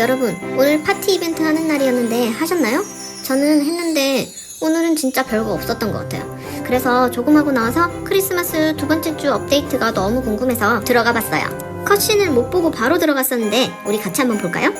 여러분, 오늘 파티 이벤트 하는 날이었는데 하셨나요? 저는 했는데 오늘은 진짜 별거 없었던 것 같아요. 그래서 조금 하고 나와서 크리스마스 두 번째 주 업데이트가 너무 궁금해서 들어가 봤어요. 컷신을 못 보고 바로 들어갔었는데 우리 같이 한번 볼까요?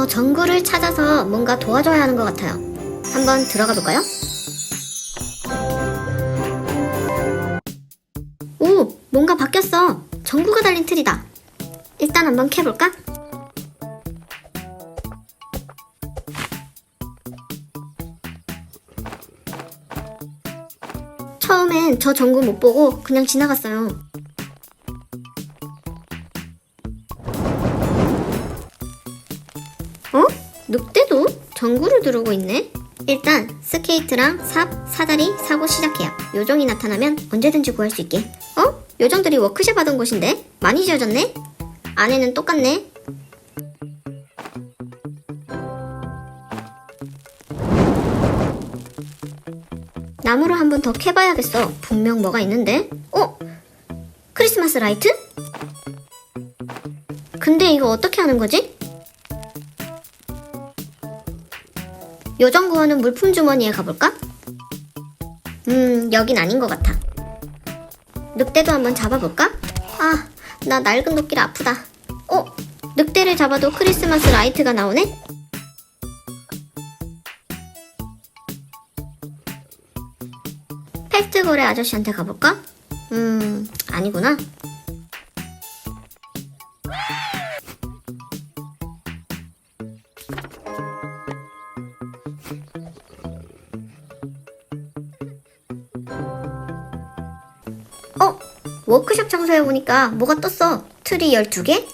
저 정글을 찾아서 뭔가 도와줘야 하는 것 같아요. 한번 들어가 볼까요? 오! 뭔가 바뀌었어. 전구가 달린 틀이다. 일단 한번 캐볼까? 처음엔 저 전구 못 보고 그냥 지나갔어요. 전구를 두르고 있네? 일단 스케이트랑 삽, 사다리 사고 시작해요. 요정이 나타나면 언제든지 구할 수 있게. 어? 요정들이 워크숍 하던 곳인데? 많이 지어졌네? 안에는 똑같네? 나무를 한 번 더 캐봐야겠어. 분명 뭐가 있는데? 어? 크리스마스 라이트? 근데 이거 어떻게 하는 거지? 요정 구하는 물품 주머니에 가볼까? 음, 여긴 아닌 것 같아. 늑대도 한번 잡아볼까? 아, 나 낡은 도끼라 아프다. 어? 늑대를 잡아도 크리스마스 라이트가 나오네? 패스트 거래 아저씨한테 가볼까? 음, 아니구나. 워크숍 장소에 오니까 뭐가 떴어? 트리 12개?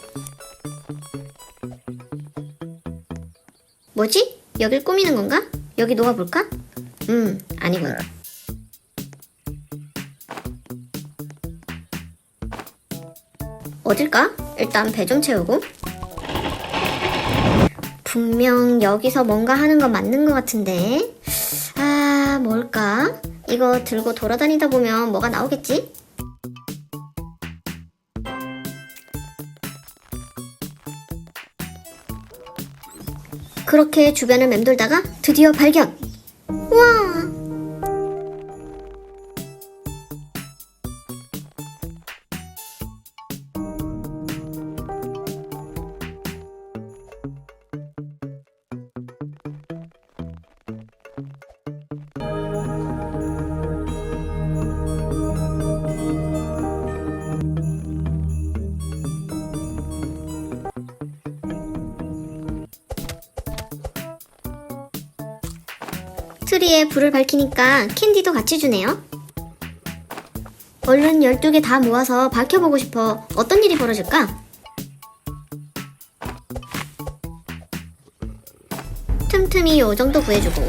뭐지? 여길 꾸미는 건가? 여기 놓아볼까? 음, 아니군. 어딜까? 일단 배 좀 채우고. 분명 여기서 뭔가 하는 건 맞는 것 같은데. 아, 뭘까? 이거 들고 돌아다니다 보면 뭐가 나오겠지? 그렇게 주변을 맴돌다가 드디어 발견! 우 와! 트리에 불을 밝히니까 캔디도 같이 주네요. 얼른 12개 다 모아서 밝혀보고 싶어. 어떤 일이 벌어질까? 틈틈이 요정도 구해주고.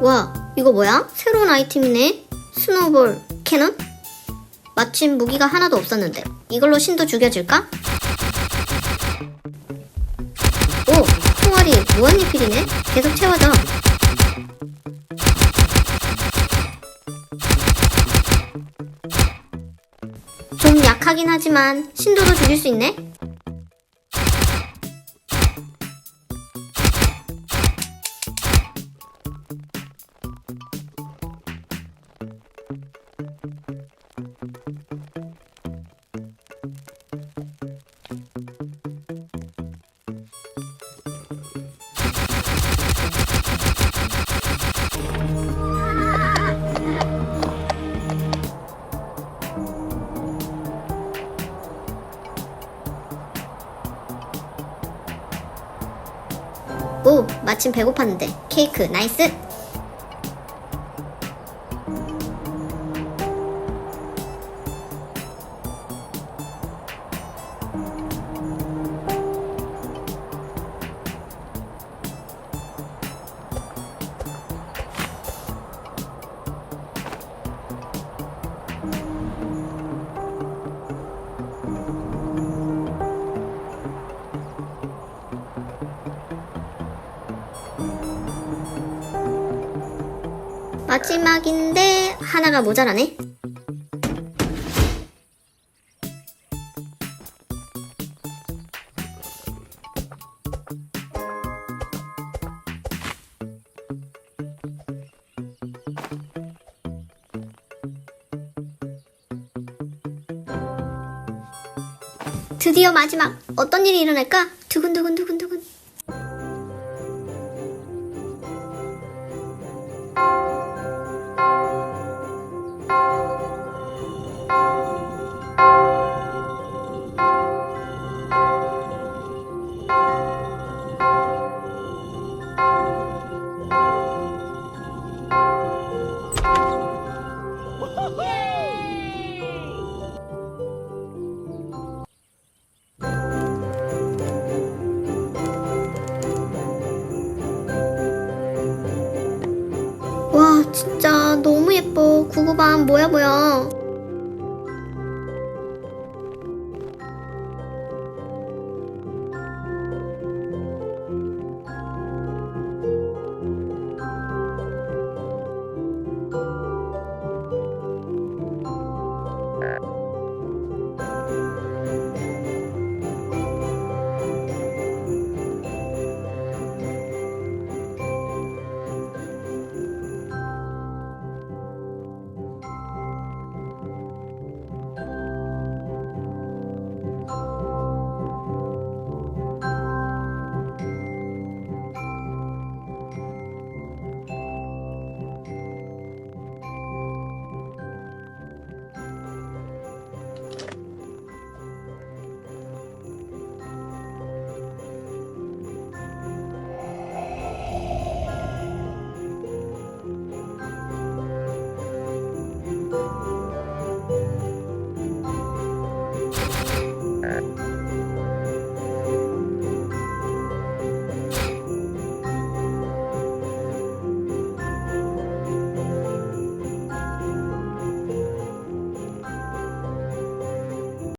와, 이거 뭐야? 새로운 아이템이네? 스노볼 캐논? 마침 무기가 하나도 없었는데 이걸로 신도 죽여질까? 무한 리필이네? 계속 채워져. 좀 약하긴 하지만 신도도 죽일 수 있네? 마침 배고팠는데. 케이크, 나이스! 마지막인데 하나가 모자라네. 드디어 마지막. 어떤 일이 일어날까? 예뻐. 구구밤 뭐야 뭐야.